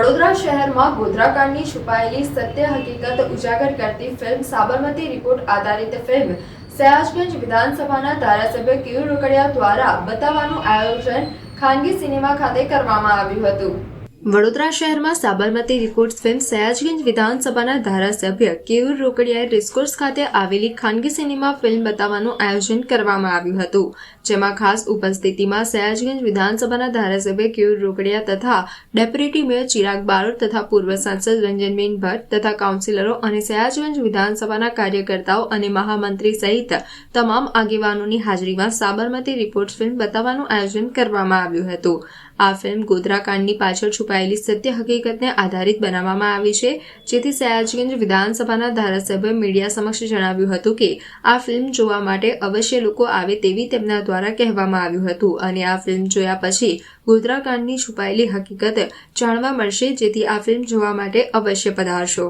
શહેરમાં ગોધરાકાંડની છુપાયેલી સત્ય હકીકત ઉજાગર કરતી ફિલ્મ સાબરમતી રિપોર્ટ આધારિત ફિલ્મ સયાજગંજ વિધાનસભાના ધારાસભ્ય કેયુ રોકડિયા દ્વારા બતાવવાનું આયોજન ખાનગી સિનેમા ખાતે કરવામાં આવ્યું હતું. વડોદરા શહેરમાં સાબરમતી રિપોર્ટ ફિલ્મ સયાજગંજ વિધાનસભાના ધારાસભ્ય કેયુર રોકડિયાએ રેસકોર્સ ખાતે આવેલી ખાનગી સિનેમા ફિલ્મ બતાવવાનું આયોજન કરવામાં આવ્યું હતું, જેમાં ખાસ ઉપસ્થિતિમાં સયાજગંજ વિધાનસભાના ધારાસભ્ય કેયુર રોકડિયા તથા ડેપ્યુટી મેયર ચિરાગ બારોટ તથા પૂર્વ સાંસદ રંજનબેન ભટ્ટ તથા કાઉન્સિલરો અને સયાજગંજ વિધાનસભાના કાર્યકર્તાઓ અને મહામંત્રી સહિત તમામ આગેવાનોની હાજરીમાં સાબરમતી રિપોર્ટ ફિલ્મ બતાવવાનું આયોજન કરવામાં આવ્યું હતું. આ ફિલ્મ ગોધરાકાંડની પાછળ છુપાયેલી સત્ય હકીકતને આધારિત બનાવવામાં આવી છે. જેથી સયાજગંજ વિધાનસભાના ધારાસભ્ય મીડિયા સમક્ષ જણાવ્યું હતું કે, આ ફિલ્મ જોવા માટે અવશ્ય લોકો આવે તેવી તેમના દ્વારા કહેવામાં આવ્યું હતું અને આ ફિલ્મ જોયા પછી ગોધરાકાંડની છુપાયેલી હકીકત જાણવા મળશે, જેથી આ ફિલ્મ જોવા માટે અવશ્ય પધારશો.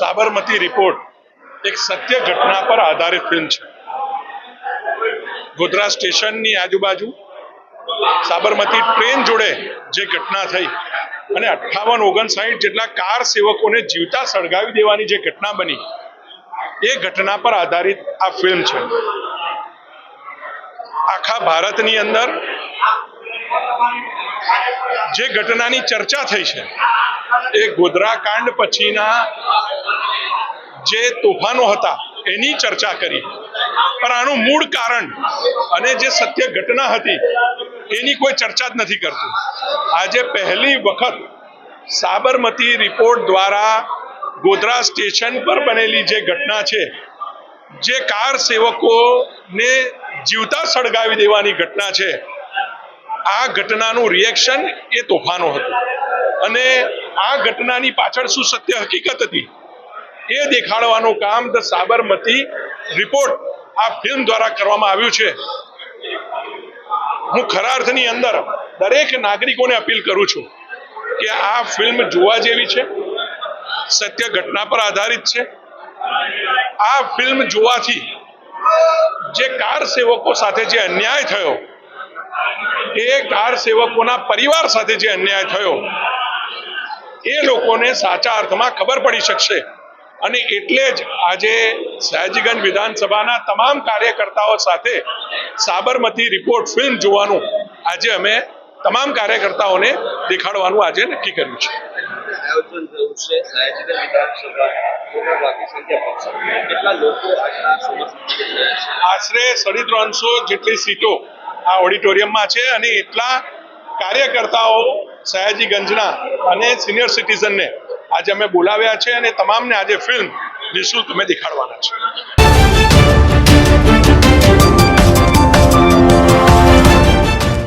સાબરમતી રિપોર્ટ એક સત્ય ઘટના પર આધારિત ફિલ્મ છે. ગોધરા સ્ટેશનની આજુબાજુ સાબરમતી ટ્રેન જોડે જે ઘટના થઈ અને અઠ્ઠાવન ઓગણસાઠ જેટલા કાર સેવકોને જીવતા સળગાવી દેવાની જે ઘટના બની, એ ઘટના પર આધારિત આ ફિલ્મ છે. આખા ભારતની અંદર જે ઘટનાની ચર્ચા થઈ છે, એ ગોધરા કાંડ પછીના જે તોફાનો હતા, એની ચર્ચા કરી. પણ આનું મૂળ કારણ અને જે સત્ય ઘટના હતી એની કોઈ ચર્ચા જ નથી કરતું. આજે પહેલી વખત સાબરમતી રિપોર્ટ દ્વારા ગોધરા સ્ટેશન પર બનેલી જે ઘટના છે, જે કાર સેવકોને જીવતા સળગાવી દેવાની ઘટના છે, આ ઘટનાનું રિએક્શન એ તોફાનો હતું. અને આ ઘટનાની પાછળ શું સત્ય હકીકત હતી, એ દેખાડવાનું કામ ધ સાબરમતી રિપોર્ટ આ ફિલ્મ દ્વારા કરવામાં આવ્યું છે. હું ખરા અર્થની અંદર દરેક નાગરિકોને અપીલ કરું છું કે આ ફિલ્મ જોવા જેવી છે, સત્ય ઘટના પર આધારિત છે. આ ફિલ્મ જોવાથી જે કાર સેવકો સાથે જે અન્યાય થયો, એ કાર સેવકોના પરિવાર સાથે જે અન્યાય થયો, એ લોકોને સાચા અર્થમાં ખબર પડી શકશે. અને એટલે જ આજે સયાજીગંજ વિધાનસભાના તમામ કાર્યકર્તાઓ સાથે સાબરમતી રિપોર્ટ ફિલ્મ જોવાનું આજે અમે તમામ કાર્યકર્તાઓને દેખાડવાનું આજે નક્કી કર્યું છે. આશરે સાડી ત્રણસો જેટલી સીટો આ ઓડિટોરિયમમાં છે અને એટલા કાર્યકર્તાઓ સયાજીગંજના અને સિનિયર સિટીઝનને આજે અમે બોલાવ્યા છે અને તમામને આજે ફિલ્મ નિઃશુલ્ક અમે દેખાડવાના છે